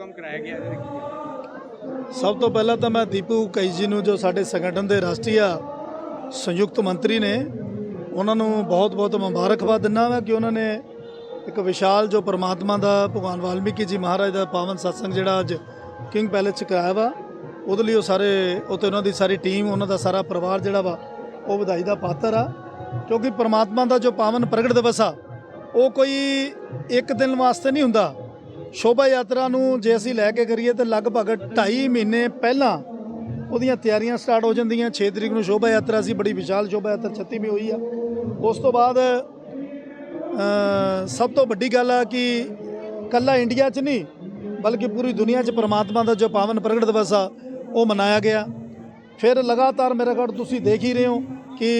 Programme ਕਰਾਇਆ ਗਿਆ ਇਹਦੇ ਸਭ ਤੋਂ ਪਹਿਲਾਂ ਤਾਂ ਮੈਂ ਦੀਪੂ ਕਈ ਜੀ ਨੂੰ ਜੋ ਸਾਡੇ ਸੰਗਠਨ ਦੇ ਰਾਸ਼ਟਰੀ ਸੰਯੁਕਤ ਮੰਤਰੀ ਨੇ, ਉਹਨਾਂ ਨੂੰ ਬਹੁਤ-ਬਹੁਤ ਮੁਬਾਰਕਬਾਦ ਦਿੰਦਾ ਹਾਂ ਕਿ ਉਹਨਾਂ ਨੇ ਇੱਕ ਵਿਸ਼ਾਲ ਜੋ ਪਰਮਾਤਮਾ ਦਾ, ਭਗਵਾਨ ਵਾਲਮੀਕੀ ਜੀ ਮਹਾਰਾਜ ਦਾ ਪਾਵਨ ਸਤਸੰਗ ਜਿਹੜਾ ਅੱਜ ਕਿੰਗ ਪੈਲੇਸ ਚ ਕਰਾਇਆ ਵਾ, ਉਹਦੇ ਲਈ ਉਹ ਸਾਰੇ ਉੱਤੇ ਉਹਨਾਂ ਦੀ ਸਾਰੀ ਟੀਮ ਉਹਨਾਂ ਦਾ ਸਾਰਾ ਪਰਿਵਾਰ ਜਿਹੜਾ ਵਾ, ਉਹ ਵਧਾਈ ਦਾ ਪਾਤਰ ਆ। ਕਿਉਂਕਿ ਪਰਮਾਤਮਾ ਦਾ ਜੋ ਪਾਵਨ ਪ੍ਰਗਟ ਦਿਵਸ ਆ, ਉਹ ਕੋਈ ਇੱਕ ਦਿਨ ਵਾਸਤੇ ਨਹੀਂ ਹੁੰਦਾ। ਸ਼ੋਭਾ ਯਾਤਰਾ ਨੂੰ ਜੇ ਅਸੀਂ ਲੈ ਕੇ ਕਰੀਏ ਤਾਂ ਲਗਭਗ 2.5 ਮਹੀਨੇ ਪਹਿਲਾਂ ਉਹਦੀਆਂ ਤਿਆਰੀਆਂ ਸਟਾਰਟ ਹੋ ਜਾਂਦੀਆਂ। 6 ਤਰੀਕ ਨੂੰ ਸ਼ੋਭਾ ਯਾਤਰਾ ਸੀ, ਬੜੀ ਵਿਸ਼ਾਲ ਸ਼ੋਭਾ ਯਾਤਰਾ 36ਵੀਂ ਹੋਈ ਆ। ਉਸ ਤੋਂ ਬਾਅਦ ਸਭ ਤੋਂ ਵੱਡੀ ਗੱਲ ਆ ਕਿ ਕੱਲਾ ਇੰਡੀਆ 'ਚ ਨਹੀਂ, ਬਲਕਿ ਪੂਰੀ ਦੁਨੀਆ 'ਚ ਪਰਮਾਤਮਾ ਦਾ ਜੋ ਪਾਵਨ ਪ੍ਰਗਟ ਦਿਵਸ ਆ, ਉਹ ਮਨਾਇਆ ਗਿਆ। ਫਿਰ ਲਗਾਤਾਰ ਮੇਰੇ ਕੋਲ ਤੁਸੀਂ ਦੇਖ ਹੀ ਰਹੇ ਹੋ ਕਿ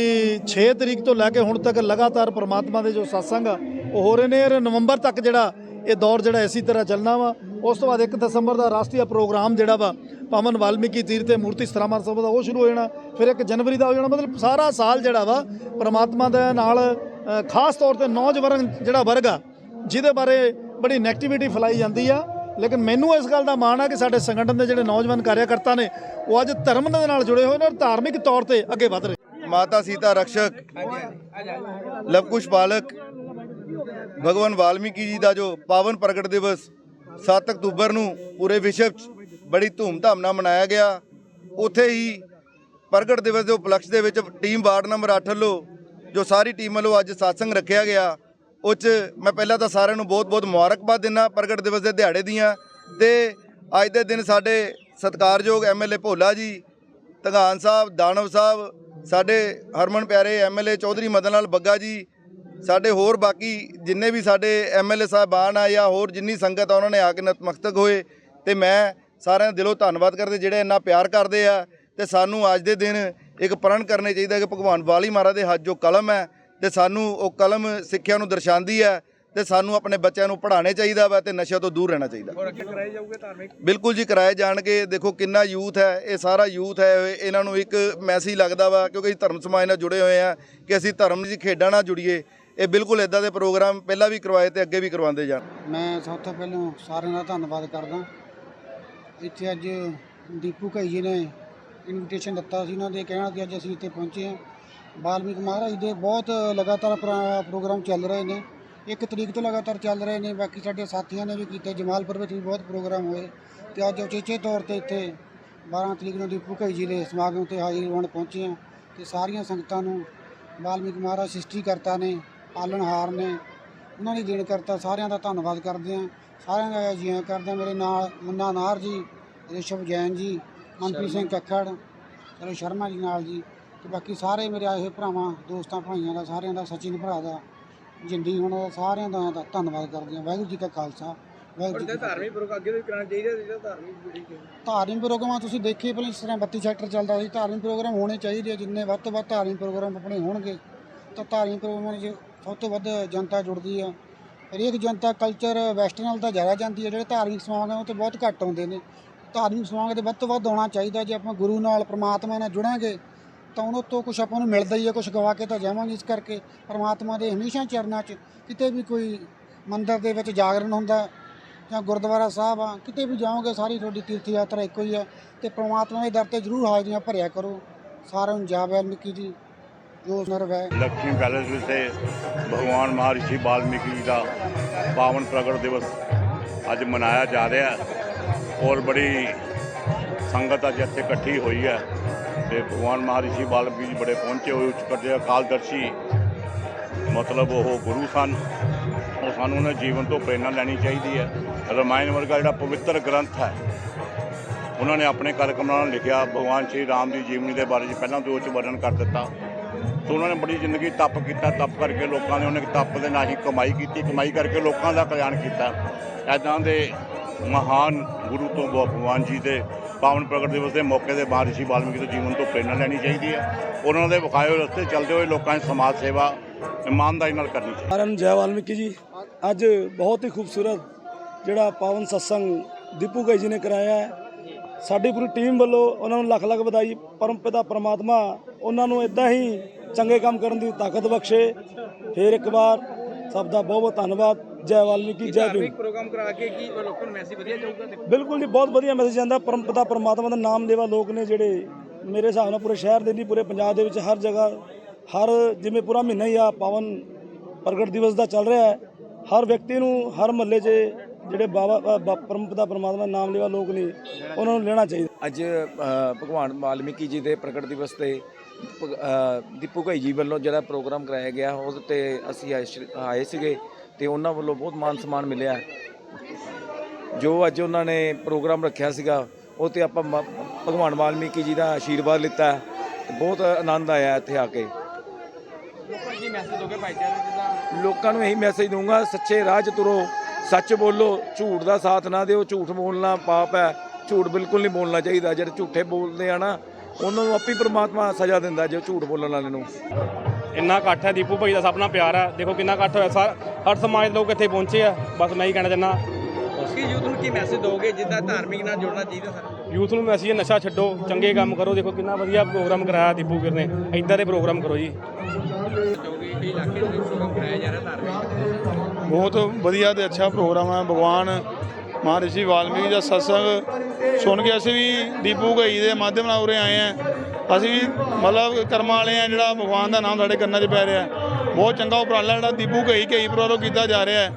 6 ਤਰੀਕ ਤੋਂ ਲੈ ਕੇ ਹੁਣ ਤੱਕ ਲਗਾਤਾਰ ਪਰਮਾਤਮਾ ਦੇ ਜੋ ਸਤਸੰਗ ਆ, ਉਹ ਹੋ ਰਹੇ ਨੇ। ਔਰ ਨਵੰਬਰ ਤੱਕ ਜਿਹੜਾ ਇਹ ਦੌਰ ਜਿਹੜਾ ਇਸੇ ਤਰ੍ਹਾਂ ਚੱਲਣਾ ਵਾ। ਉਸ ਤੋਂ ਬਾਅਦ 1 ਦਸੰਬਰ ਦਾ ਰਾਸ਼ਟਰੀ ਪ੍ਰੋਗਰਾਮ ਜਿਹੜਾ ਵਾ, ਪਵਨ ਵਾਲਮੀਕੀ ਤੀਰਥ ਤੇ ਮੂਰਤੀ ਸਥਾਪਨਾ ਸਭਾ ਦਾ ਉਹ ਸ਼ੁਰੂ ਹੋ ਜਾਣਾ। ਫਿਰ 1 ਜਨਵਰੀ ਦਾ ਹੋ ਜਾਣਾ, ਮਤਲਬ ਸਾਰਾ ਸਾਲ ਜਿਹੜਾ ਵਾ, ਪ੍ਰਮਾਤਮਾ ਦੇ ਨਾਲ ਖਾਸ ਤੌਰ ਤੇ ਨੌਜਵਾਨ ਜਿਹੜਾ ਵਰਗ ਆ, ਜਿਹਦੇ ਬਾਰੇ ਬੜੀ ਨੈਗੇਟਿਵਿਟੀ ਫੈਲਾਈ ਜਾਂਦੀ ਆ। ਲੇਕਿਨ ਮੈਨੂੰ ਇਸ ਗੱਲ ਦਾ ਮਾਣ ਆ ਕਿ ਸਾਡੇ ਸੰਗਠਨ ਦੇ ਜਿਹੜੇ ਨੌਜਵਾਨ ਕਾਰਿਆਕਰਤਾ ਨੇ, ਉਹ ਅੱਜ ਧਰਮ ਦੇ ਨਾਲ ਜੁੜੇ ਹੋਏ ਨੇ ਔਰ ਧਾਰਮਿਕ ਤੌਰ ਤੇ ਅੱਗੇ ਵਧ ਰਹੇ ਮਾਤਾ ਸੀਤਾ ਰਕਸ਼ਕ, ਲਵਕੁਸ਼ ਪਾਲਕ ਭਗਵਾਨ ਵਾਲਮੀਕੀ ਜੀ ਦਾ ਜੋ ਪਾਵਨ ਪ੍ਰਗਟ ਦਿਵਸ 7 ਅਕਤੂਬਰ ਨੂੰ ਪੂਰੇ ਵਿਸ਼ਵ 'ਚ ਬੜੀ ਧੂਮਧਾਮ ਨਾਲ ਮਨਾਇਆ ਗਿਆ, ਉੱਥੇ ਹੀ ਪ੍ਰਗਟ ਦਿਵਸ ਦੇ ਉਪਲਕਸ਼ ਦੇ ਵਿੱਚ ਟੀਮ ਵਾਰਡ ਨੰਬਰ 8 ਵੱਲੋਂ, ਜੋ ਸਾਰੀ ਟੀਮ ਵੱਲੋਂ ਅੱਜ satsang ਰੱਖਿਆ ਗਿਆ, ਉਹ 'ਚ ਮੈਂ ਪਹਿਲਾਂ ਤਾਂ ਸਾਰਿਆਂ ਨੂੰ ਬਹੁਤ-ਬਹੁਤ ਮੁਬਾਰਕਬਾਦ ਦਿੰਦਾ ਪ੍ਰਗਟ ਦਿਵਸ ਦੇ ਦਿਹਾੜੇ ਦੀਆਂ ਤੇ ਅੱਜ ਦੇ ਦਿਨ ਸਾਡੇ ਸਤਿਕਾਰਯੋਗ ਐਮਐਲਏ ਭੋਲਾ ਜੀ, ਧਗਾਨ ਸਾਹਿਬ, ਦਾਨਵ ਸਾਹਿਬ, ਸਾਡੇ ਹਰਮਨ ਪਿਆਰੇ ਐਮਐਲਏ ਚੌਧਰੀ ਮਦਨ ਲਾਲ ਬੱਗਾ ਜੀ ਸਾਡੇ ਹੋਰ ਬਾਕੀ ਜਿੰਨੇ ਵੀ ਸਾਡੇ ਐਮਐਲਏ ਸਾਹਿਬਾਨ ਆ ਜਾਂ ਹੋਰ ਜਿੰਨੀ ਸੰਗਤ ਆ ਉਹਨਾਂ ਨੇ ਆ ਕੇ ਨਤਮਸਤਕ ਹੋਏ ਤੇ ਮੈਂ ਸਾਰਿਆਂ ਦਾ ਦਿਲੋਂ ਧੰਨਵਾਦ ਕਰਦੇ ਜਿਹੜੇ ਇੰਨਾ ਪਿਆਰ ਕਰਦੇ ਆ ਤੇ ਸਾਨੂੰ ਅੱਜ ਦੇ ਦਿਨ ਇੱਕ ਪ੍ਰਣ ਕਰਨੇ ਚਾਹੀਦਾ ਕਿ ਭਗਵਾਨ ਵਾਲੀ ਮਹਾਰਾਜ ਦੇ ਹੱਥ ਜੋ ਕਲਮ ਹੈ ਤੇ ਸਾਨੂੰ ਉਹ ਕਲਮ ਸਿੱਖਿਆ ਨੂੰ ਦਰਸਾਉਂਦੀ ਹੈ ਤੇ ਸਾਨੂੰ ਆਪਣੇ ਬੱਚਿਆਂ ਨੂੰ ਪੜ੍ਹਾਉਣੇ ਚਾਹੀਦਾ ਵਾ ਤੇ ਨਸ਼ਿਆਂ ਤੋਂ ਦੂਰ ਰਹਿਣਾ ਚਾਹੀਦਾ। ਹੋਰ ਅੱਗੇ ਕਰਾਏ ਜਾਊਗੇ ਧਾਰਮਿਕ? ਬਿਲਕੁਲ ਜੀ ਕਰਾਏ ਜਾਣਗੇ। ਦੇਖੋ ਕਿੰਨਾ ਯੂਥ ਹੈ ਇਹ ਸਾਰਾ ਯੂਥ ਹੈ ਇਹਨਾਂ ਨੂੰ ਇੱਕ ਮੈਸੇਜ ਲੱਗਦਾ ਵਾ ਕਿਉਂਕਿ ਅਸੀਂ ਧਰਮ ਸਮਾਜ ਨਾਲ ਜੁੜੇ ਹੋਏ ਆ ਕਿ ਅਸੀਂ ਧਰਮ ਦੀ ਖੇਡਾਂ ਨਾਲ ਜੁੜੀਏ। ਇਹ ਬਿਲਕੁਲ ਇਦਾਂ ਦੇ ਪ੍ਰੋਗਰਾਮ ਪਹਿਲਾਂ ਵੀ ਕਰਵਾਏ ਤੇ ਅੱਗੇ ਵੀ ਕਰਵਾਉਂਦੇ ਜਾਣ। ਮੈਂ ਸਭ ਤੋਂ ਪਹਿਲਾਂ ਸਾਰਿਆਂ ਦਾ ਧੰਨਵਾਦ ਕਰਦਾ। ਇੱਥੇ ਅੱਜ ਦੀਪੂ ਭਾਈ ਜੀ ਨੇ ਇਨਵੀਟੇਸ਼ਨ ਦਿੱਤਾ ਸੀ। ਉਹਨਾਂ ਦੇ ਕਹਿਣਾ ਕਿ ਅੱਜ ਅਸੀਂ ਇੱਥੇ ਪਹੁੰਚੇ ਹਾਂ। ਬਾਲਮੀਕ ਮਹਾਰਾਜ ਦੇ ਬਹੁਤ ਲਗਾਤਾਰ ਪ੍ਰੋ- ਪ੍ਰੋਗਰਾਮ ਚੱਲ ਰਹੇ ਨੇ। ਇੱਕ ਤਰੀਕ ਤੋਂ ਲਗਾਤਾਰ ਚੱਲ ਰਹੇ ਨੇ। ਬਾਕੀ ਸਾਡੇ ਸਾਥੀਆਂ ਨੇ ਵੀ ਕੀਤੇ। ਜਮਾਲਪੁਰ ਵਿੱਚ ਵੀ ਬਹੁਤ ਪ੍ਰੋਗਰਾਮ ਹੋਏ। ਤੇ ਅੱਜ ਉਚੇਚੇ ਤੌਰ ਤੇ ਇੱਥੇ 12 ਤਰੀਕ ਨੂੰ ਦੀਪੂ ਭਾਈ ਜੀ ਦੇ ਸਮਾਗਮ ਤੇ ਹਾਜ਼ਰ ਹੋਣ ਪਹੁੰਚੇ ਹਾਂ। ਤੇ ਸਾਰੀਆਂ ਸੰਗਤਾਂ ਨੂੰ ਬਾਲਮੀਕ ਮਹਾਰਾਜ ਸ੍ਰਿਸ਼ਟੀ ਕਰਤਾ ਨੇ ਪਾਲਣਹਾਰ ਨੇ। ਉਹਨਾਂ ਦੀ ਦੇਣ ਕਰਤਾ। ਸਾਰਿਆਂ ਦਾ ਧੰਨਵਾਦ ਕਰਦੇ ਹਾਂ। ਸਾਰਿਆਂ ਦਾ ਜੀਆਂ ਕਰਦੇ ਹਾਂ। ਮੇਰੇ ਨਾਲ ਮੁੰਨਾ ਨਾਰ ਜੀ ਰਿਸ਼ਵ ਜੈਨ ਜੀ ਮਨਪ੍ਰੀਤ ਸਿੰਘ ਕੱਖੜ ਚਲੋ ਸ਼ਰਮਾ ਜੀ ਨਾਲ ਜੀ। ਤੇ ਬਾਕੀ ਸਾਰੇ ਮੇਰੇ ਆਏ ਹੋਏ ਭਰਾਵਾਂ ਦੋਸਤਾਂ ਭਾਈਆਂ ਦਾ ਸਾਰਿਆਂ ਦਾ ਸਚਿਨ ਭਰਾ ਦਾ ਜਿੰਦੀ ਹੁਣ ਦਾ ਸਾਰਿਆਂ ਦਾ ਦਾ ਧੰਨਵਾਦ ਕਰਦੇ ਹਾਂ। ਵਾਹਿਗੁਰੂ ਜੀ ਕਾ ਖਾਲਸਾ। ਵਾਹਿਗੁਰੂ ਜੀ ਕੀ ਫਤਿਹ। ਧਾਰਮਿਕ ਪ੍ਰੋਗਰਾਮ ਅੱਗੇ ਵੀ ਕਰਾਉਣਾ ਚਾਹੀਦਾ ਜਿਹੜਾ ਧਾਰਮਿਕ ਕਿ- ਧਾਰਮਿਕ ਪ੍ਰੋਗਰਾਮ ਤੁਸੀਂ ਦੇਖੇ ਪਹਿਲਾਂ ਇਸ ਤਰ੍ਹਾਂ 32 ਸੈਕਟਰ ਚੱਲਦਾ ਸੀ। ਧਾਰਮਿਕ ਪ੍ਰੋਗਰਾਮ ਹੋਣੇ ਚਾਹੀਦੇ ਆ। ਜਿੰਨੇ ਵੱਧ ਤੋਂ ਵੱਧ ਧਾਰਮਿਕ ਪ੍ਰੋਗਰਾਮ ਆਪਣੇ ਹੋਣਗੇ ਤਾਂ ਧਾਰਮਿਕ ਪ੍ਰੋਗਰਾਮਾਂ 'ਚ ਸਭ ਤੋਂ ਵੱਧ ਜਨਤਾ ਜੁੜਦੀ ਆ। ਹਰੇਕ ਜਨਤਾ ਕਲਚਰ ਵੈਸਟਰਨ ਵੱਲ ਤਾਂ ਜ਼ਿਆਦਾ ਜਾਂਦੀ ਹੈ ਜਿਹੜੇ ਧਾਰਮਿਕ ਸਮਾਗਮ ਆ, ਉਹ ਤੇ ਬਹੁਤ ਘੱਟ ਆਉਂਦੇ ਨੇ। ਧਾਰਮਿਕ ਸਮਾਗਮ ਤੇ ਵੱਧ ਤੋਂ ਵੱਧ ਆਉਣਾ ਚਾਹੀਦਾ, ਜੇ ਆਪਾਂ ਗੁਰੂ ਨਾਲ, ਪ੍ਰਮਾਤਮਾ ਨਾਲ ਜੁੜਾਂਗੇ, ਤਾਂ ਉਹਨਾਂ ਤੋਂ ਕੁਝ ਆਪਾਂ ਨੂੰ ਮਿਲਦਾ ਹੀ ਹੈ ਕੁਝ ਗਵਾ ਕੇ ਤਾਂ ਜਾਵਾਂਗੇ ਇਸ ਕਰਕੇ। ਪ੍ਰਮਾਤਮਾ ਦੇ ਹਮੇਸ਼ਾ ਚਰਨਾਂ 'ਚ ਕਿਤੇ ਵੀ ਕੋਈ ਮੰਦਿਰ ਦੇ ਵਿੱਚ ਜਾਗਰਣ ਹੁੰਦਾ, ਜਾਂ ਗੁਰਦੁਆਰਾ ਸਾਹਿਬ ਆ, ਕਿਤੇ ਵੀ ਜਾਓਗੇ, ਸਾਰੀ ਤੁਹਾਡੀ ਤੀਰਥ ਯਾਤਰਾ ਇੱਕੋ ਹੀ ਆ। ਤੇ ਪ੍ਰਮਾਤਮਾ ਦੇ ਦਰ ਤੇ ਜ਼ਰੂਰ ਹਾਜ਼ਰੀਆਂ ਭਰਿਆ ਕਰੋ। ਸਾਰਿਆਂ ਨੂੰ ਜਾ ਵਾਲਮੀਕੀ ਜੀ ਜੋ ਨਰਵ ਹੈ। ਲక్ష్ਮੀ ਪੈਲੇਸ ਵਿਖੇ ਭਗਵਾਨ ਮਹਾਰਿਸ਼ੀ ਵਾਲਮੀਕੀ ਜੀ ਦਾ ਪਾਵਨ ਪ੍ਰਗਟ ਦਿਵਸ ਅੱਜ ਮਨਾਇਆ ਜਾ ਰਿਹਾ ਔਰ ਬੜੀ ਸੰਗਤ ਅੱਜ ਇੱਥੇ ਇਕੱਠੀ ਹੋਈ ਹੈ ਤੇ ਭਗਵਾਨ ਮਹਾਰਿਸ਼ੀ ਵਾਲਮੀਕੀ ਜੀ ਬੜੇ ਪਹੁੰਚੇ ਹੋਏ ਉੱਚ ਕਰਦੇ ਅਕਾਲਦਰਸ਼ੀ, ਮਤਲਬ ਉਹ ਗੁਰੂ ਸਨ। ਉਹ ਸਾਨੂੰ ਉਹਨਾਂ ਜੀਵਨ ਤੋਂ ਪ੍ਰੇਰਣਾ ਲੈਣੀ ਚਾਹੀਦੀ ਹੈ। ਰਮਾਇਣ ਵਰਗਾ ਜਿਹੜਾ ਪਵਿੱਤਰ ਗ੍ਰੰਥ ਹੈ, ਉਹਨਾਂ ਨੇ ਆਪਣੇ ਕਲਕਮਾਂ ਨਾਲ ਲਿਖਿਆ, ਭਗਵਾਨ ਸ਼੍ਰੀ ਰਾਮ ਦੀ ਜੀਵਨੀ ਦੇ ਬਾਰੇ 'ਚ ਪਹਿਲਾਂ ਤੋਂ ਉਹ 'ਚ ਵਰਣਨ ਕਰ ਦਿੱਤਾ। ਸੋ ਉਹਨਾਂ ਨੇ ਬੜੀ ਜ਼ਿੰਦਗੀ ਤਪ ਕੀਤਾ, ਤਪ ਕਰਕੇ ਲੋਕਾਂ ਨੇ ਉਹਨੇ ਤਪ ਦੇ ਨਾਲ ਹੀ ਕਮਾਈ ਕੀਤੀ, ਕਮਾਈ ਕਰਕੇ ਲੋਕਾਂ ਦਾ ਕਲਿਆਣ ਕੀਤਾ। ਐਦਾਂ ਦੇ ਮਹਾਨ ਗੁਰੂ ਤੋਂ ਭਗਵਾਨ ਜੀ ਦੇ ਪਾਵਨ ਪ੍ਰਗਟ ਦਿਵਸ ਦੇ ਮੌਕੇ ਦੇ ਤੇ ਮਹਾਰਿਸ਼ੀ ਵਾਲਮੀਕੀ ਦੇ ਜੀਵਨ ਤੋਂ ਪ੍ਰੇਰਣਾ ਲੈਣੀ ਚਾਹੀਦੀ ਹੈ। ਉਹਨਾਂ ਦੇ ਵਿਖਾਏ ਹੋਏ ਰਸਤੇ ਚੱਲਦੇ ਹੋਏ ਲੋਕਾਂ ਦੀ ਸਮਾਜ ਸੇਵਾ ਇਮਾਨਦਾਰੀ ਨਾਲ ਕਰਨੀ ਚਾਹੀਦੀ ਹੈ। ਸਾਰਿਆਂ ਜੈ ਵਾਲਮੀਕੀ ਜੀ, ਅੱਜ ਬਹੁਤ ਹੀ ਖੂਬਸੂਰਤ ਜਿਹੜਾ ਪਾਵਨ ਸਤਸੰਗ ਦੀਪੂ ਗਾਈ ਜੀ ਨੇ ਕਰਾਇਆ ਹੈ। ਸਾਡੀ ਪੂਰੀ ਟੀਮ ਵੱਲੋਂ ਉਹਨਾਂ ਨੂੰ ਲੱਖ ਲੱਖ ਵਧਾਈ, ਪਰਮ ਪਿਤਾ ਪਰਮਾਤਮਾ, ਉਹਨਾਂ ਨੂੰ ਇਦਾਂ ਹੀ ਚੰਗੇ ਕੰਮ ਕਰਨ ਦੀ ਤਾਕਤ ਬਖਸ਼ੇ। ਫਿਰ ਇੱਕ ਵਾਰ ਸਭ ਦਾ ਬਹੁਤ ਬਹੁਤ ਧੰਨਵਾਦ। ਜੈ ਵਾਲਮੀਕੀ ਜੈ ਭੀਮ। ਪ੍ਰੋਗਰਾਮ ਕਰਾ ਕੇ ਕੀ ਲੋਕਾਂ ਨੂੰ ਮੈਸੇਜ ਵਧੀਆ ਜਾਊਗਾ ਬਿਲਕੁਲ ਜੀ ਬਹੁਤ ਵਧੀਆ ਮੈਸੇਜ ਆਂਦਾ ਪਰਮ ਪਿਤਾ ਪਰਮਾਤਮਾ ਦਾ ਨਾਮ ਲੈਵਾ ਲੋਕ ਨੇ ਜਿਹੜੇ ਮੇਰੇ ਹਿਸਾਬ ਨਾਲ ਪੂਰੇ ਸ਼ਹਿਰ ਦੇ ਨਹੀਂ ਪੂਰੇ ਪੰਜਾਬ ਦੇ ਵਿੱਚ ਹਰ ਜਗ੍ਹਾ ਹਰ ਜਿਵੇਂ ਪੂਰਾ ਮਹੀਨਾ ਹੀ ਆ ਪਾਵਨ ਪ੍ਰਗਟ ਦਿਵਸ ਦਾ ਚੱਲ ਰਿਹਾ ਹੈ। ਹਰ ਵਿਅਕਤੀ ਨੂੰ ਹਰ ਮਹੱਲੇ 'ਚ ਜਿਹੜੇ ਬਾਬਾ ਅ, ਬਾ- ਪਰਮ ਪਿਤਾ ਪਰਮਾਤਮਾ ਦਾ ਨਾਮ ਲੈਵਾ ਲੋਕ ਨੇ ਉਹਨਾਂ ਨੂੰ ਲੈਣਾ ਚਾਹੀਦਾ। ਅੱਜ ਭਗਵਾਨ ਵਾਲਮੀਕੀ ਜੀ ਦੇ ਪ੍ਰਗਟ ਦਿਵਸ ਤੇ ਦੀਪੂ ਭਾਈ ਜੀ ਵੱਲੋਂ ਜਿਹੜਾ ਪ੍ਰੋਗਰਾਮ ਕਰਾਇਆ ਗਿਆ ਉਹਦੇ ਤੇ ਅਸੀਂ ਆਏ ਸੀਗੇ ਤੇ ਉਹਨਾਂ ਵੱਲੋਂ ਬਹੁਤ ਮਾਨ ਸਨਮਾਨ ਮਿਲਿਆ। ਜੋ ਅੱਜ ਉਹਨਾਂ ਨੇ ਪ੍ਰੋਗਰਾਮ ਰੱਖਿਆ ਸੀਗਾ ਉਹ ਤੇ ਆਪਾਂ ਭਗਵਾਨ ਵਾਲਮੀਕੀ ਜੀ ਦਾ ਆਸ਼ੀਰਵਾਦ ਲਿੱਤਾ। ਬਹੁਤ ਆਨੰਦ ਆਇਆ ਇੱਥੇ ਆ ਕੇ। ਲੋਕਾਂ ਨੂੰ ਇਹੀ ਮੈਸੇਜ ਦੂੰਗਾ ਸੱਚੇ ਰਾਹ 'ਚ ਤੁਰੋ ਸੱਚ ਬੋਲੋ ਝੂਠ ਦਾ ਸਾਥ ਨਾ ਦਿਓ ਝੂਠ ਬੋਲਣਾ ਪਾਪ ਹੈ। ਝੂਠ ਬਿਲਕੁਲ ਨਹੀਂ ਬੋਲਣਾ ਚਾਹੀਦਾ ਜਿਹੜੇ ਝੂਠੇ ਬੋਲਦੇ ਆ ਨਾ ਉਹਨਾਂ ਨੂੰ ਆਪੇ ਪ੍ਰਮਾਤਮਾ ਸਜ਼ਾ ਦਿੰਦਾ ਜੇ ਝੂਠ ਬੋਲਣ ਵਾਲੇ ਨੂੰ। ਇੰਨਾ ਇਕੱਠ ਹੈ ਦੀਪੂ ਭਾਈ ਦਾ ਸਭ ਨਾਲ ਪਿਆਰ। ਹੈ ਦੇਖੋ ਕਿੰਨਾ ਇਕੱਠ ਹੋਇਆ। ਸਾ- ਹਰ ਸਮਾਜ ਦੇ ਲੋਕ ਇੱਥੇ ਪਹੁੰਚੇ ਆ। ਬਸ ਮੈਂ ਹੀ ਕਹਿਣਾ ਚਾਹੁੰਦਾ। ਕੀ ਯੂਥ ਨੂੰ ਕੀ ਮੈਸੇਜ ਦੋਗੇ ਜਿੱਦਾਂ ਧਾਰਮਿਕ ਨਾਲ ਜੁੜਨਾ ਚਾਹੀਦਾ ਸਾਨੂੰ ਯੂਥ ਨੂੰ ਮੈਸੇਜ ਨਸ਼ਾ ਛੱਡੋ ਚੰਗੇ ਕੰਮ ਕਰੋ। ਦੇਖੋ ਕਿੰਨਾ ਵਧੀਆ ਪ੍ਰੋਗਰਾਮ ਕਰਾਇਆ ਦੀਪੂ ਵੀਰ ਨੇ। ਇਦਾਂ ਦੇ ਪ੍ਰੋਗਰਾਮ ਕਰੋ ਜੀ। ਬਹੁਤ ਵਧੀਆ ਤੇ ਅੱਛਾ ਪ੍ਰੋਗਰਾਮ ਹੈ। ਭਗਵਾਨ ਮਹਾਰਿਸ਼ੀ ਵਾਲਮੀਕੀ ਦਾ ਸਤਸੰਗ ਸੁਣ ਕੇ ਅਸੀਂ ਵੀ ਦੀਪੂ ਘਈ ਦੇ ਮਾਧਿਅਮ ਨਾਲ ਉਰੇ ਆਏ ਆ ਅਸੀਂ ਵੀ ਮਤਲਬ ਕਰਮਾਂ ਵਾਲੇ ਆ ਜਿਹੜਾ ਭਗਵਾਨ ਦਾ ਨਾਮ ਸਾਡੇ ਕੰਨਾਂ 'ਚ ਪੈ ਰਿਹਾ। ਬਹੁਤ ਚੰਗਾ ਉਪਰਾਲਾ ਜਿਹੜਾ ਦੀਪੂ ਘਈ ਘਈ ਪਰੋਰੋ ਕੀਤਾ ਜਾ ਰਿਹਾ ਹੈ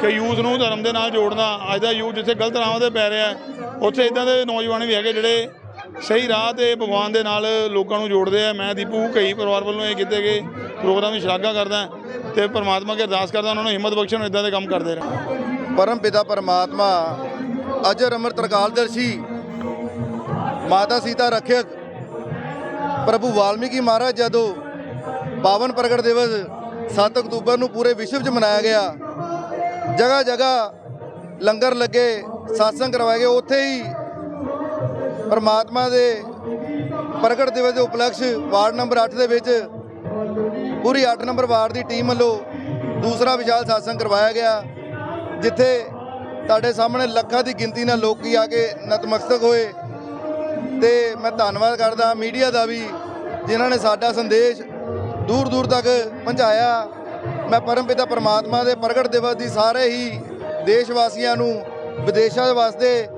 ਕਿ ਯੂਥ ਨੂੰ ਧਰਮ ਦੇ ਨਾਲ ਜੋੜਨਾ। ਅੱਜ ਦਾ ਯੂਥ ਜਿੱਥੇ ਗਲਤ ਰਾਹਾਂ ਤੇ ਪੈ ਰਿਹਾ ਉੱਥੇ ਇਦਾਂ ਦੇ ਨੌਜਵਾਨ ਵੀ ਹੈਗੇ ਜਿਹੜੇ ਸਹੀ ਰਾਹ ਤੇ ਭਗਵਾਨ ਦੇ ਨਾਲ ਲੋਕਾਂ ਨੂੰ ਜੋੜਦੇ ਆ। ਮੈਂ ਦੀਪੂ ਘਈ ਪਰਿਵਾਰ ਵੱਲੋਂ ਇਹ ਕੀਤੇ ਗਏ ਪ੍ਰੋਗਰਾਮ ਦੀ ਸ਼ਲਾਘਾ ਕਰਦਾ ਤੇ ਪਰਮਾਤਮਾ ਅੱਗੇ ਅਰਦਾਸ ਕਰਦਾ ਉਹਨਾਂ ਨੂੰ ਹਿੰਮਤ ਬਖਸ਼ਣ ਇਦਾਂ ਦੇ ਕੰਮ ਕਰਦੇ ਰਹਿਣ ਪਰਮ ਪਿਤਾ ਪਰਮਾਤਮਾ, ਅਜਰ ਅਮਰ ਤਰਕਾਲਦਰਸ਼ੀ ਮਾਤਾ ਸੀਤਾ ਰੱਖਿਅਕ ਪ੍ਰਭੂ ਵਾਲਮੀਕੀ ਮਹਾਰਾਜ ਜਦੋਂ ਪਾਵਨ ਪ੍ਰਗਟ ਦਿਵਸ 7 ਅਕਤੂਬਰ ਨੂੰ ਪੂਰੇ ਵਿਸ਼ਵ 'ਚ ਮਨਾਇਆ ਗਿਆ ਜਗ੍ਹਾ ਜਗ੍ਹਾ ਲੰਗਰ ਲੱਗੇ, satsang ਕਰਵਾਏ ਗਏ, ਉੱਥੇ ਹੀ ਪਰਮਾਤਮਾ ਦੇ ਪ੍ਰਗਟ ਦਿਵਸ ਦੇ ਉਪਲਕਸ਼ ਵਾਰਡ ਨੰਬਰ 8 ਦੇ ਵਿੱਚ ਪੂਰੀ 8 ਨੰਬਰ ਵਾਰਡ ਦੀ ਟੀਮ ਵੱਲੋਂ ਦੂਸਰਾ ਵਿਸ਼ਾਲ satsang ਕਰਵਾਇਆ ਗਿਆ। ਜਿੱਥੇ ਤੁਹਾਡੇ ਸਾਹਮਣੇ ਲੱਖਾਂ ਦੀ ਗਿਣਤੀ ਨਾਲ ਲੋਕੀ ਆ ਕੇ ਨਤਮਸਤਕ ਹੋਏ ਤੇ ਮੈਂ ਧੰਨਵਾਦ ਕਰਦਾ ਮੀਡੀਆ ਦਾ ਵੀ, ਜਿਨ੍ਹਾਂ ਨੇ ਸਾਡਾ ਸੰਦੇਸ਼ ਦੂਰ ਦੂਰ ਤੱਕ ਪਹੁੰਚਾਇਆ। ਮੈਂ ਪਰਮਪਿਤਾ ਪਰਮਾਤਮਾ ਦੇ ਪ੍ਰਗਟ ਦਿਵਸ ਦੀ ਸਾਰੇ ਹੀ ਦੇਸ਼ ਵਾਸੀਆਂ ਨੂੰ, ਵਿਦੇਸ਼ਾਂ ਦੇ ਵਾਸਤੇ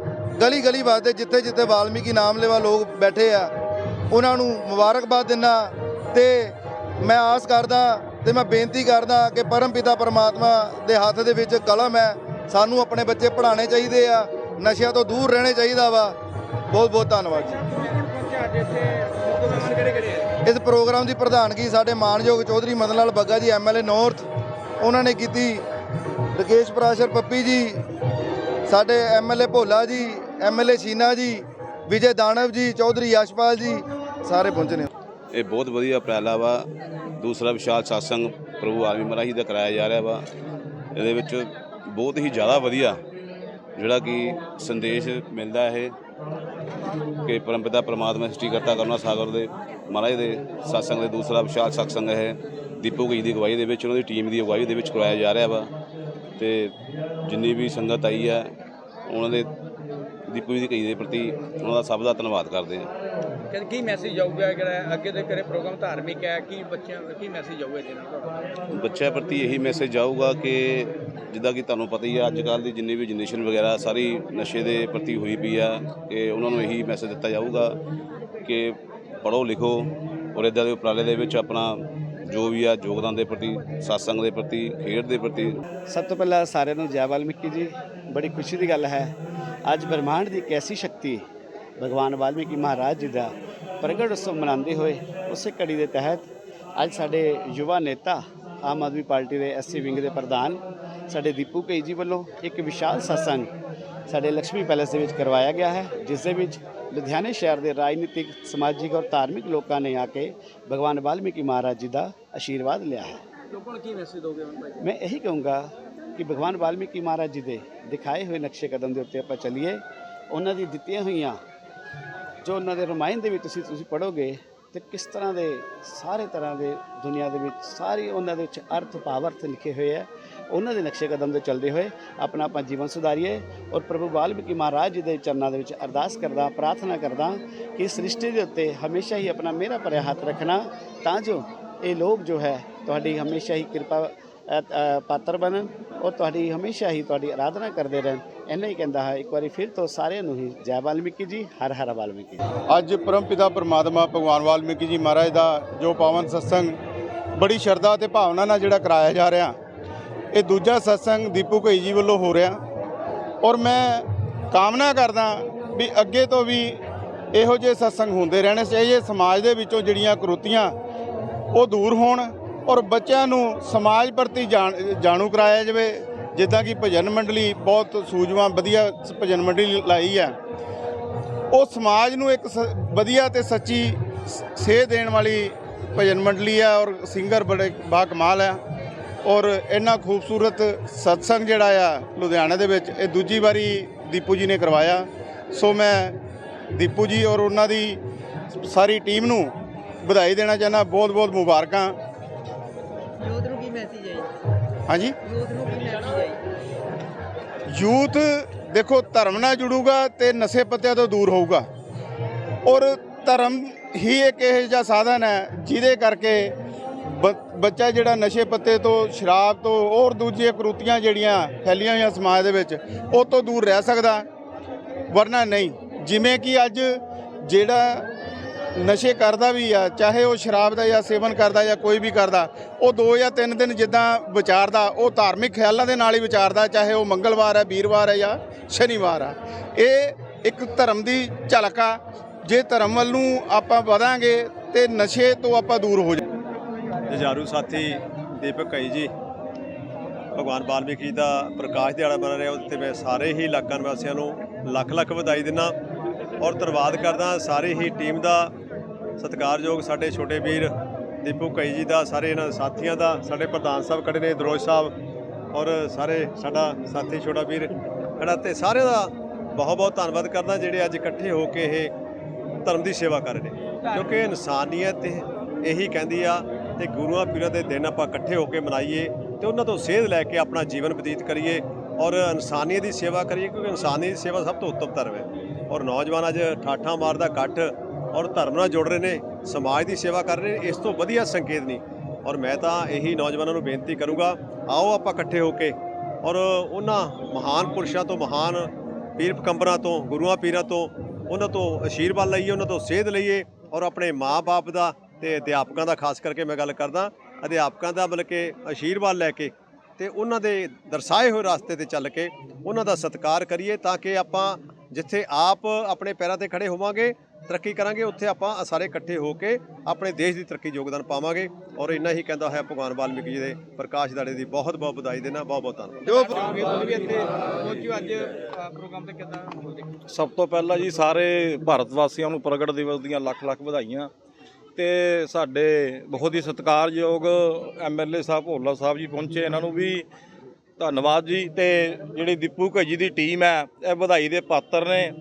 ਗਲੀ ਗਲੀ ਵਾਸਤੇ ਜਿੱਥੇ ਜਿੱਥੇ ਵਾਲਮੀਕੀ ਨਾਮ ਲੈਵਾ ਲੋਕ ਬੈਠੇ ਆ, ਉਹਨਾਂ ਨੂੰ ਮੁਬਾਰਕਬਾਦ ਦਿੰਦਾ ਤੇ ਮੈਂ ਆਸ ਕਰਦਾ ਤੇ ਮੈਂ ਬੇਨਤੀ ਕਰਦਾ ਕਿ ਪਰਮ ਪਿਤਾ ਪਰਮਾਤਮਾ ਦੇ ਹੱਥ ਦੇ ਵਿੱਚ ਕਲਮ ਹੈ। ਸਾਨੂੰ ਆਪਣੇ ਬੱਚੇ ਪੜ੍ਹਾਉਣੇ ਚਾਹੀਦੇ ਆ। ਨਸ਼ਿਆਂ ਤੋਂ ਦੂਰ ਰਹਿਣੇ ਚਾਹੀਦਾ ਵਾ। ਬਹੁਤ ਬਹੁਤ ਧੰਨਵਾਦ ਜੀ। ਇਸ ਪ੍ਰੋਗਰਾਮ ਦੀ ਪ੍ਰਧਾਨਗੀ ਸਾਡੇ ਮਾਨਯੋਗ ਚੌਧਰੀ ਮਦਨ ਲਾਲ ਬੱਗਾ ਜੀ ਐਮਐਲਏ ਨਾਰਥ। ਉਹਨਾਂ ਨੇ ਕੀਤੀ। ਰਕੇਸ਼ ਪ੍ਰਾਸ਼ਰ ਪੱਪੀ ਜੀ, ਸਾਡੇ ਐਮਐਲਏ ਭੋਲਾ ਜੀ ਐਮਐਲਏ ਸ਼ੀਨਾ ਜੀ, ਵਿਜੇ ਦਾਨਵ ਜੀ, ਚੌਧਰੀ ਯਸ਼ਪਾਲ ਜੀ, ਸਾਰੇ ਪਹੁੰਚੇ ਨੇ। ਇਹ ਬਹੁਤ ਵਧੀਆ ਉਪਰਾਲਾ ਵਾ। ਦੂਸਰਾ ਵਿਸ਼ਾਲ satsang ਪ੍ਰਭੂ ਆਲਮੀ ਮਹਾਰਾਜ ਜੀ ਦਾ ਕਰਾਇਆ ਜਾ ਰਿਹਾ ਵਾ। ਇਹਦੇ ਵਿੱਚ ਬਹੁਤ ਹੀ ਜ਼ਿਆਦਾ ਵਧੀਆ ਜਿਹੜਾ ਕਿ ਸੰਦੇਸ਼ ਮਿਲਦਾ ਹੈ ਕਿ ਪਰਮਪਿਤਾ ਪ੍ਰਮਾਤਮਾ ਸ੍ਰਿਸ਼ਟੀ ਕਰਤਾ ਕਰੁਣਾ ਸਾਗਰ ਦੇ ਮਹਾਰਾਜ ਦੇ satsang ਦੇ ਦੂਸਰਾ ਵਿਸ਼ਾਲ satsang ਹੈ ਦੀਪੂ ਜੀ ਦੀ ਅਗਵਾਈ ਦੇ ਵਿੱਚ ਉਹਨਾਂ ਦੀ ਟੀਮ ਦੀ ਅਗਵਾਈ ਦੇ ਵਿੱਚ ਕਰਾਇਆ ਜਾ ਰਿਹਾ ਵਾ। ਤੇ ਜਿੰਨੀ ਵੀ ਸੰਗਤ ਆਈ ਹੈ, ਉਹਨਾਂ ਦੇ ਦੀਪੂ ਜੀ ਦੀ ਕਈ ਦੇ ਪ੍ਰਤੀ ਉਹਨਾਂ ਦਾ ਸਭ ਦਾ ਧੰਨਵਾਦ ਕਰਦੇ ਹਾਂ। ਕਹਿੰਦੇ ਕੀ ਮੈਸੇਜ ਜਾਊਗਾ ਜਿਹੜਾ ਅੱਗੇ ਦੇ ਕਰੇ ਪ੍ਰੋਗਰਾਮ ਧਾਰਮਿਕ ਹੈ? ਕੀ ਬੱਚਿਆਂ ਨੂੰ ਕੀ ਮੈਸੇਜ ਜਾਊਗਾ ਇਹਦੇ ਨਾਲ ਬੱਚਿਆਂ ਪ੍ਰਤੀ ਇਹੀ ਮੈਸੇਜ ਜਾਊਗਾ ਕਿ ਜਿੱਦਾਂ ਕਿ ਤੁਹਾਨੂੰ ਪਤਾ ਹੀ ਹੈ ਅੱਜ ਕੱਲ੍ਹ ਦੀ ਜਿੰਨੀ ਵੀ ਜਨਰੇਸ਼ਨ ਵਗੈਰਾ ਸਾਰੀ ਨਸ਼ੇ ਦੇ ਪ੍ਰਤੀ ਹੋਈ ਪਈ ਆ ਕਿ ਉਹਨਾਂ ਨੂੰ ਇਹੀ ਮੈਸੇਜ ਦਿੱਤਾ ਜਾਊਗਾ ਕਿ ਪੜ੍ਹੋ ਲਿਖੋ ਔਰ ਇਦਾਂ ਦੇ ਉਪਰਾਲੇ ਦੇ ਵਿੱਚ ਆਪਣਾ ਜੋ ਵੀ ਆ ਯੋਗਦਾਨ ਦੇ ਪ੍ਰਤੀ satsang ਦੇ ਪ੍ਰਤੀ ਖੇਡ ਦੇ ਪ੍ਰਤੀ। ਸਭ ਤੋਂ ਪਹਿਲਾਂ ਸਾਰਿਆਂ ਨੂੰ ਜੈ ਵਾਲਮੀਕੀ ਜੀ ਬੜੀ ਖੁਸ਼ੀ ਦੀ ਗੱਲ ਹੈ। ਅੱਜ ਬ੍ਰਹਮਾਂਡ ਦੀ ਇੱਕ ਐਸੀ ਸ਼ਕਤੀ ਭਗਵਾਨ ਵਾਲਮੀਕੀ ਮਹਾਰਾਜ ਜੀ ਦਾ ਪ੍ਰਗਟ ਉਤਸਵ ਮਨਾਉਂਦੇ ਹੋਏ ਉਸੇ ਕੜੀ ਦੇ ਤਹਿਤ ਅੱਜ ਸਾਡੇ ਯੁਵਾ ਨੇਤਾ ਆਮ ਆਦਮੀ ਪਾਰਟੀ ਦੇ ਐਸਸੀ ਵਿੰਗ ਦੇ ਪ੍ਰਧਾਨ ਸਾਡੇ ਦੀਪੂ ਕਈ ਜੀ ਵੱਲੋਂ ਇੱਕ ਵਿਸ਼ਾਲ ਸਤਸੰਗ ਸਾਡੇ ਲక్ష్ਮੀ ਪੈਲੇਸ ਦੇ ਵਿੱਚ ਕਰਵਾਇਆ ਗਿਆ ਹੈ ਜਿਸ ਦੇ ਵਿੱਚ ਲੁਧਿਆਣੇ ਸ਼ਹਿਰ ਦੇ ਰਾਜਨੀਤਿਕ ਸਮਾਜਿਕ ਔਰ ਧਾਰਮਿਕ ਲੋਕਾਂ ਨੇ ਆ ਕੇ ਭਗਵਾਨ ਵਾਲਮੀਕੀ ਮਹਾਰਾਜ ਜੀ ਦਾ ਆਸ਼ੀਰਵਾਦ ਲਿਆ ਹੈ। ਲੋਕਾਂ ਨੂੰ ਕੀ ਮੈਸੇਜ ਦੋਗੇ ਹੁਣ ਭਾਈ? ਮੈਂ ਇਹੀ ਕਹੂੰਗਾ ਕਿ ਭਗਵਾਨ ਵਾਲਮੀਕੀ ਮਹਾਰਾਜ ਜੀ ਦੇ ਦਿਖਾਏ ਹੋਏ ਨਕਸ਼ੇ ਕਦਮ ਦੇ ਉੱਤੇ ਆਪਾਂ ਚੱਲੀਏ। ਉਹਨਾਂ ਦੀ ਦਿੱਤੀਆਂ ਹੋਈਆਂ ਜੋ ਉਹਨਾਂ ਦੇ ਰਮਾਇਣ ਦੇ ਵਿੱਚ ਤੁਸੀਂ ਤੁਸੀਂ ਪੜੋਗੇ ਤੇ ਕਿਸ ਤਰ੍ਹਾਂ ਦੇ ਸਾਰੇ ਤਰ੍ਹਾਂ ਦੇ ਦੁਨੀਆ ਦੇ ਵਿੱਚ ਸਾਰੀ ਉਹਨਾਂ ਦੇ ਵਿੱਚ ਅਰਥ ਭਾਵ-ਅਰਥ ਲਿਖੇ ਹੋਏ ਆ। ਉਹਨਾਂ ਦੇ ਨਕਸ਼ੇ ਕਦਮ ਤੇ ਚੱਲਦੇ ਹੋਏ ਆਪਣਾ ਆਪਾਂ ਜੀਵਨ ਸੁਧਾਰੀਏ ਔਰ ਪ੍ਰਭੂ ਵਾਲਮੀਕੀ ਮਹਾਰਾਜ ਜੀ ਦੇ ਚਰਨਾਂ ਦੇ ਵਿੱਚ ਅਰਦਾਸ ਕਰਦਾ, ਪ੍ਰਾਰਥਨਾ ਕਰਦਾ ਕਿ ਸ੍ਰਿਸ਼ਟੀ ਦੇ ਉੱਤੇ ਹਮੇਸ਼ਾ ਹੀ ਆਪਣਾ ਮੇਰਾ ਭਰਿਆ ਹੱਥ ਰੱਖਣਾ, ਤਾਂ ਜੋ ਇਹ ਲੋਕ ਜੋ ਹੈ ਤੁਹਾਡੀ ਹਮੇਸ਼ਾ ਹੀ ਕਿਰਪਾ ਪਾਤਰ ਬਣਨ ਔਰ ਤੁਹਾਡੀ ਹਮੇਸ਼ਾ ਹੀ ਤੁਹਾਡੀ ਆਰਾਧਨਾ ਕਰਦੇ ਰਹਿਣ। ਇੰਨਾ ਹੀ ਕਹਿੰਦਾ ਹੈ, ਇੱਕ ਵਾਰੀ ਫਿਰ ਤੋਂ ਸਾਰਿਆਂ ਨੂੰ ਹੀ ਜੈ ਵਾਲਮੀਕੀ ਜੀ, ਹਰ ਹਰ ਵਾਲਮੀਕੀ ਜੀ। ਅੱਜ ਪਰਮਪਿਤਾ ਪਰਮਾਤਮਾ ਭਗਵਾਨ ਵਾਲਮੀਕੀ ਜੀ ਮਹਾਰਾਜ ਦਾ ਜੋ ਪਾਵਨ ਸਤਸੰਗ ਬੜੀ ਸ਼ਰਧਾ ਤੇ ਭਾਵਨਾ ਨਾਲ ਜਿਹੜਾ ਕਰਾਇਆ ਜਾ ਰਿਹਾ, ਇਹ ਦੂਜਾ ਸਤਸੰਗ ਦੀਪੂ ਘਈ ਜੀ ਵੱਲੋਂ ਹੋ ਰਿਹਾ। ਔਰ ਮੈਂ ਕਾਮਨਾ ਕਰਦਾ ਵੀ ਅੱਗੇ ਤੋਂ ਵੀ ਇਹੋ ਜਿਹੇ ਸਤਸੰਗ ਹੁੰਦੇ ਰਹਿਣੇ ਚਾਹੀਏ ਸਮਾਜ ਦੇ ਵਿੱਚੋਂ ਜਿਹੜੀਆਂ ਕਰੂਤੀਆਂ ਉਹ ਦੂਰ ਹੋਣ ਔਰ ਬੱਚਿਆਂ ਨੂੰ ਸਮਾਜ ਪ੍ਰਤੀ ਜਾਣ- ਜਾਣੂ ਕਰਾਇਆ ਜਾਵੇ। ਜਿੱਦਾਂ ਕਿ ਭਜਨ ਮੰਡਲੀ ਬਹੁਤ ਸੂਝਵਾਨ ਵਧੀਆ ਭਜਨ ਮੰਡਲੀ ਲਾਈ ਹੈ ਉਹ ਸਮਾਜ ਨੂੰ ਇੱਕ ਵਧੀਆ ਤੇ ਸੱਚੀ ਸੇਧ ਦੇਣ ਵਾਲੀ ਭਜਨ ਮੰਡਲੀ ਹੈ ਔਰ ਸਿੰਗਰ ਬੜੇ ਬਾ ਕਮਾਲ ਹੈ ਔਰ ਇੰਨਾ ਖੂਬਸੂਰਤ ਸਤਸੰਗ ਜਿਹੜਾ ਆ ਲੁਧਿਆਣਾ ਦੇ ਵਿੱਚ ਇਹ ਦੂਜੀ ਵਾਰੀ ਦੀਪੂ ਜੀ ਨੇ ਕਰਵਾਇਆ। ਸੋ ਮੈਂ ਦੀਪੂ ਜੀ ਔਰ ਉਹਨਾਂ ਦੀ ਸਾਰੀ ਟੀਮ ਨੂੰ ਵਧਾਈ ਦੇਣਾ ਚਾਹੁੰਦਾ। ਬਹੁਤ ਬਹੁਤ ਮੁਬਾਰਕਾਂ। ਯੂਥ ਨੂੰ ਕੀ ਮੈਸੇਜ ਹੈ ਹਾਂਜੀ? ਯੂਥ ਨੂੰ ਯੂਥ ਦੇਖੋ ਧਰਮ ਨਾਲ ਜੁੜੂਗਾ ਤੇ ਨਸ਼ੇ ਪੱਤਿਆਂ ਤੋਂ ਦੂਰ ਹੋਊਗਾ। ਔਰ ਧਰਮ ਹੀ ਇੱਕ ਇਹੋ ਜਿਹਾ ਸਾਧਨ ਹੈ ਜਿਹਦੇ ਕਰਕੇ ਬ- ਬੱਚਾ ਜਿਹੜਾ ਨਸ਼ੇ ਪੱਤੇ ਤੋਂ, ਸ਼ਰਾਬ ਤੋਂ ਔਰ ਦੂਜੀਆਂ ਕਰੂਤੀਆਂ ਜਿਹੜੀਆਂ ਫੈਲੀਆਂ ਹੋਈਆਂ ਸਮਾਜ ਦੇ ਵਿੱਚ, ਉਹ ਤੋਂ ਦੂਰ ਰਹਿ ਸਕਦਾ। ਵਰਨਾ ਨਹੀਂ। ਜਿਵੇਂ ਕਿ ਅੱਜ ਜਿਹੜਾ ਨਸ਼ੇ ਕਰਦਾ ਵੀ ਆ, ਚਾਹੇ ਉਹ ਸ਼ਰਾਬ ਦਾ ਜਾਂ ਸੇਵਨ ਕਰਦਾ ਜਾਂ ਕੋਈ ਵੀ ਕਰਦਾ, ਉਹ ਦੋ ਜਾਂ ਤਿੰਨ ਦਿਨ ਜਿੱਦਾਂ ਵਿਚਾਰਦਾ, ਉਹ ਧਾਰਮਿਕ ਖਿਆਲਾਂ ਦੇ ਨਾਲ ਹੀ ਵਿਚਾਰਦਾ, ਚਾਹੇ ਉਹ ਮੰਗਲਵਾਰ ਹੈ ਵੀਰਵਾਰ ਹੈ ਜਾਂ ਸ਼ਨੀਵਾਰ ਆ। ਇਹ ਇੱਕ ਧਰਮ ਦੀ ਝਲਕ ਆ। ਜੇ ਧਰਮ ਵੱਲ ਨੂੰ ਆਪਾਂ ਵਧਾਂਗੇ ਤੇ ਨਸ਼ੇ ਤੋਂ ਆਪਾਂ ਦੂਰ ਹੋ ਜਾ ਜਜਾਰੂ ਸਾਥੀ ਦੀਪਕ ਕਈ ਜੀ, ਭਗਵਾਨ ਵਾਲਮੀਕੀ ਦਾ ਪ੍ਰਕਾਸ਼ ਦਿਹਾੜਾ ਮਨਾ ਰਿਹਾ ਉੱਤੇ ਮੈਂ ਸਾਰੇ ਹੀ ਇਲਾਕਾ ਨਿਵਾਸੀਆਂ ਨੂੰ ਲੱਖ ਲੱਖ ਵਧਾਈ ਦਿੰਦਾ ਔਰ ਧੰਨਵਾਦ ਕਰਦਾ, ਸਾਰੀ ਹੀ ਟੀਮ ਦਾ ਸਤਿਕਾਰਯੋਗ ਸਾਡੇ ਛੋਟੇ ਵੀਰ ਦੀਪੂ ਕਈ ਜੀ ਦਾ, ਸਾਰੇ ਇਹਨਾਂ ਸਾਥੀਆਂ ਦਾ, ਸਾਡੇ ਪ੍ਰਧਾਨ ਸਾਹਿਬ ਖੜੇ ਨੇ, ਦਰੋਜ ਸਾਹਿਬ ਔਰ ਸਾਰੇ ਸਾਡਾ ਸਾਥੀ ਛੋਟਾ ਵੀਰ ਖੜਾ ਤੇ ਸਾਰਿਆਂ ਦਾ ਬਹੁਤ ਬਹੁਤ ਧੰਨਵਾਦ ਕਰਦਾ ਜਿਹੜੇ ਅੱਜ ਇਕੱਠੇ ਹੋ ਕੇ ਇਹ ਧਰਮ ਦੀ ਸੇਵਾ ਕਰ ਰਹੇ ਨੇ। ਕਿਉਂਕਿ ਇਨਸਾਨੀਅਤ ਇਹੀ ਕਹਿੰਦੀ ਆ ਤੇ ਗੁਰੂਆਂ ਪੀਰਾਂ ਦੇ ਦਿਨ ਆਪਾਂ ਇਕੱਠੇ ਹੋ ਕੇ ਮਨਾਈਏ ਤੇ ਉਹਨਾਂ ਤੋਂ ਸੇਧ ਲੈ ਕੇ ਆਪਣਾ ਜੀਵਨ ਬਤੀਤ ਕਰੀਏ ਔਰ ਇਨਸਾਨੀਅਤ ਦੀ ਸੇਵਾ ਕਰੀਏ ਕਿਉਂਕਿ ਇਨਸਾਨੀਅਤ ਦੀ ਸੇਵਾ ਸਭ ਤੋਂ ਉੱਤਮ ਧਰਮ ਹੈ। ਔਰ ਨੌਜਵਾਨ ਅੱਜ ਠਾਠਾਂ ਮਾਰਦਾ ਇਕੱਠ ਔਰ ਧਰਮ ਨਾਲ ਜੁੜ ਰਹੇ ਨੇ, ਸਮਾਜ ਦੀ ਸੇਵਾ ਕਰ ਰਹੇ ਨੇ, ਇਸ ਤੋਂ ਵਧੀਆ ਸੰਕੇਤ ਨਹੀਂ। ਔਰ ਮੈਂ ਤਾਂ ਇਹੀ ਨੌਜਵਾਨਾਂ ਨੂੰ ਬੇਨਤੀ ਕਰੂੰਗਾ, ਆਓ ਆਪਾਂ ਇਕੱਠੇ ਹੋ ਕੇ, ਔਰ ਉਹਨਾਂ ਮਹਾਨ ਪੁਰਸ਼ਾਂ ਤੋਂ, ਮਹਾਨ ਪੀਰ ਪਕੰਬਰਾਂ ਤੋਂ, ਗੁਰੂਆਂ ਪੀਰਾਂ ਤੋਂ, ਉਹਨਾਂ ਤੋਂ ਅਸ਼ੀਰਵਾਦ ਲਈਏ, ਉਹਨਾਂ ਤੋਂ ਸੇਧ ਲਈਏ, ਔਰ ਆਪਣੇ ਮਾਪੇ ਦਾ ਤੇ ਅਧਿਆਪਕਾਂ ਦਾ, ਖਾਸ ਕਰਕੇ ਮੈਂ ਗੱਲ ਕਰਦਾ, ਅਧਿਆਪਕਾਂ ਦਾ ਮਤਲਬ ਕਿ ਅਸ਼ੀਰਵਾਦ ਲੈ ਕੇ ਤੇ ਉਹਨਾਂ ਦੇ ਦਰਸਾਏ ਹੋਏ ਰਸਤੇ ਤੇ ਚੱਲ ਕੇ ਉਹਨਾਂ ਦਾ ਸਤਿਕਾਰ ਕਰੀਏ ਤਾਂ ਕਿ ਆਪਾਂ ਜਿੱਥੇ ਆਪ ਆਪਣੇ ਪੈਰਾਂ ਤੇ ਖੜੇ ਹੋਵਾਂਗੇ, ਤਰੱਕੀ ਕਰਾਂਗੇ, ਉੱਥੇ ਆਪਾਂ ਸਾਰੇ ਇਕੱਠੇ ਹੋ ਕੇ ਆਪਣੇ ਦੇਸ਼ ਦੀ ਤਰੱਕੀ ਯੋਗਦਾਨ ਪਾਵਾਂਗੇ। ਔਰ ਇੰਨਾ ਹੀ ਕਹਿੰਦਾ ਹੈ ਭਗਵਾਨ ਵਾਲਮੀਕੀ ਜੀ ਦੇ ਪ੍ਰਕਾਸ਼ ਦਾੜੇ ਦੀ ਬਹੁਤ ਬਹੁਤ ਵਧਾਈ ਦੇਣਾ ਬਹੁਤ ਬਹੁਤ ਧੰਨਵਾਦ। ਜੋ ਅੱਜ ਪ੍ਰੋਗਰਾਮ ਤੇ ਕਿੱਦਾਂ ਸਭ ਤੋਂ ਪਹਿਲਾਂ ਜੀ ਸਾਰੇ ਭਾਰਤ ਵਾਸੀਆਂ ਨੂੰ ਪ੍ਰਗਟ ਦਿਵਸ ਦੀਆਂ ਲੱਖ ਲੱਖ ਵਧਾਈਆਂ। ਤੇ ਸਾਡੇ ਬਹੁਤ ਹੀ ਸਤਿਕਾਰਯੋਗ ਐਮਐਲਏ ਸਾਹਿਬ, ਭੋਲਾ ਸਾਹਿਬ ਜੀ ਪਹੁੰਚੇ। ਇਹਨਾਂ ਨੂੰ ਵੀ ਧੰਨਵਾਦ ਜੀ ਤੇ ਜਿਹੜੀ ਦੀਪੂ ਘਈ ਦੀ ਟੀਮ ਹੈ, ਇਹ ਵਧਾਈ ਦੇ ਪਾਤਰ ਨੇ।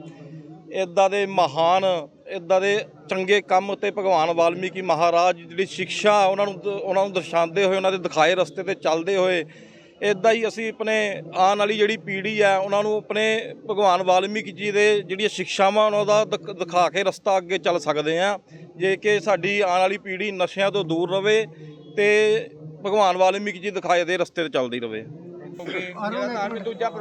ਇਦਾਂ ਦੇ ਮਹਾਨ ਇਦਾਂ ਦੇ ਚੰਗੇ ਕੰਮ ਤੇ ਭਗਵਾਨ ਵਾਲਮੀਕੀ ਮਹਾਰਾਜ ਜਿਹੜੀ ਸਿੱਖਿਆ ਉਹਨਾਂ ਨੂੰ ਉਹਨਾਂ ਨੂੰ ਦਰਸਾਉਂਦੇ ਹੋਏ, ਉਹਨਾਂ ਦੇ ਦਿਖਾਏ ਰਸਤੇ ਤੇ ਚੱਲਦੇ ਹੋਏ ਇਦਾਂ ਹੀ ਅਸੀਂ ਆਪਣੇ ਆਉਣ ਵਾਲੀ ਜਿਹੜੀ ਪੀੜ੍ਹੀ ਹੈ, ਉਹਨਾਂ ਨੂੰ ਆਪਣੇ ਭਗਵਾਨ ਵਾਲਮੀਕੀ ਜੀ ਦੇ ਜਿਹੜੀਆਂ ਸਿੱਖਿਆਵਾਂ ਉਹਨਾਂ ਦਾ ਦਿਖ- ਦਿਖਾ ਕੇ ਰਸਤਾ ਅੱਗੇ ਚੱਲ ਸਕਦੇ ਆ ਜੇ ਕਿ ਸਾਡੀ ਆਉਣ ਵਾਲੀ ਪੀੜ੍ਹੀ ਨਸ਼ਿਆਂ ਤੋਂ ਦੂਰ ਰਵੇ ਤੇ ਭਗਵਾਨ ਵਾਲਮੀਕੀ ਜੀ ਦਿਖਾਏ ਦੇ ਰਸਤੇ ਤੇ ਚੱਲਦੀ ਰਵੇ। ਧਾਰਮਿਕ ਦੂਜਾ